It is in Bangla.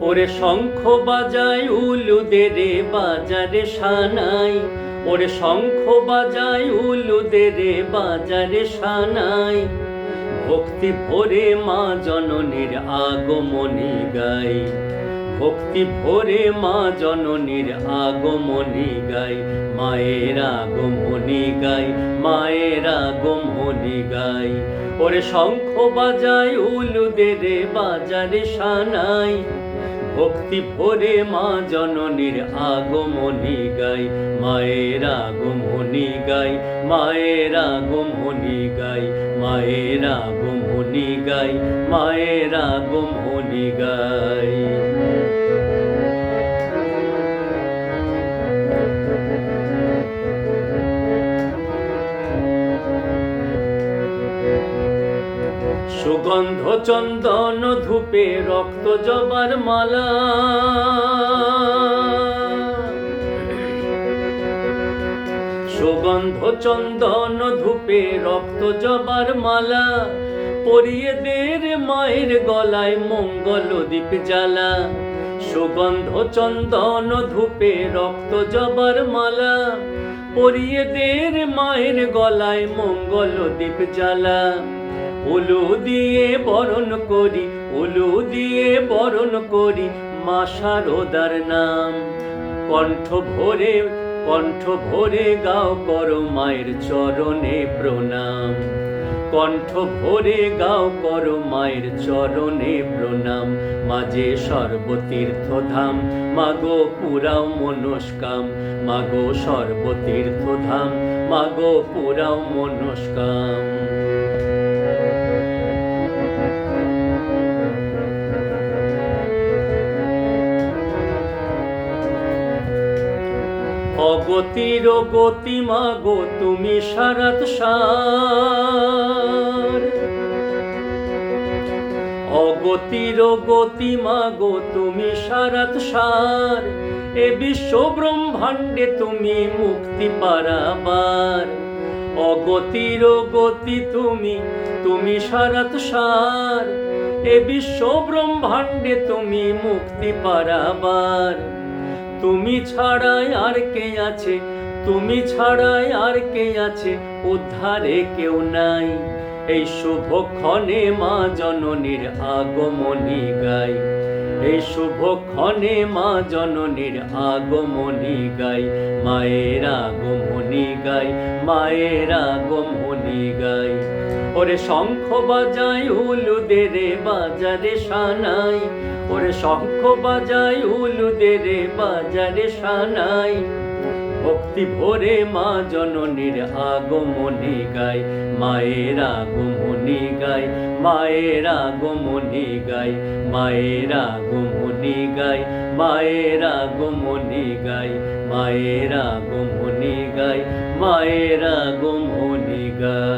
ওরে শঙ্খ বাজায় উলুদেরে বাজারে সানাই। ওরে শঙ্খ বাজায় উলুদেরে বাজারে সানাই। ভক্তি ভরে মা জননীর আগমনী গাই। ভক্তি ভরে মা জননীর আগমনী গাই। মায়ের আগমনী গাই, মায়ের আগমনী গাই। ওরে শঙ্খ বাজায় উলুদেরে বাজারে সানাই। ভক্তি ভরে মা জননীর আগমনি গাই, মায়ের আগমনি গাই, মায়ের আগমনি গাই, মায়ের আগমনি গাই, মায়ের আগমনি গাই। সুগন্ধ চন্দন ধূপে রক্ত জবার মালা। সুগন্ধ চন্দন ধূপে রক্ত জবার মালা, পরিয়ে দে রে মায়ের গলায় মঙ্গল দীপ জ্বালা। সুগন্ধ চন্দন ধূপে রক্ত জবার মালা, পরিয়ে দে রে মায়ের গলায় মঙ্গল দীপ জ্বালা। উলু দিয়ে বরণ করি উলু দিয়ে বরণ করি মা শারদার নাম। কণ্ঠ ভরে কণ্ঠ ভরে গাও করো মায়ের চরণে প্রণাম। কণ্ঠ ভরে গাও করো মায়ের চরণে প্রণাম। মাঝে সর্বতীর্থ ধাম মাগো পুরাও মনস্কাম। মাগো সর্বতীর্থ ধাম মাগো পুরাও মনস্কাম। অগতির গতি মাগো, তুমি সারাত সার। অগতির গতি মাগো, তুমি সারাত সার। এ বিশ্ব ব্রহ্মাণ্ডে তুমি মুক্তি পারাবার। অগতির গতি তুমি তুমি সারাত সার। এ বিশ্ব ব্রহ্মাণ্ডে তুমি মুক্তি পারাবার। তুমি ছাড়াই আর কে আছে? তুমি ছাড়াই আর কে আছে? উদ্ধারে কেউ নাই। এই শুভক্ষণে মা জননীর আগমনী গাই। এই শুভক্ষণে মা জননীর আগমনী গাই। মায়ের আগমনী গাই, মায়ের আগমনী গাই। ওরে শঙ্খ বাজাই উলুদেরে বাজারে সানাই। ওরে শঙ্খ বাজাই উলুদেরে বাজারে সানাই। ভক্তি ভরে মা জননীর আগমনী গাই, মায়ের আগমনী গাই, মায়ের আগমনী গাই, মায়ের আগমনী গাই, মায়ের আগমনী গাই, মায়ের আগমনী গাই, মায়ের আগমনী গাই।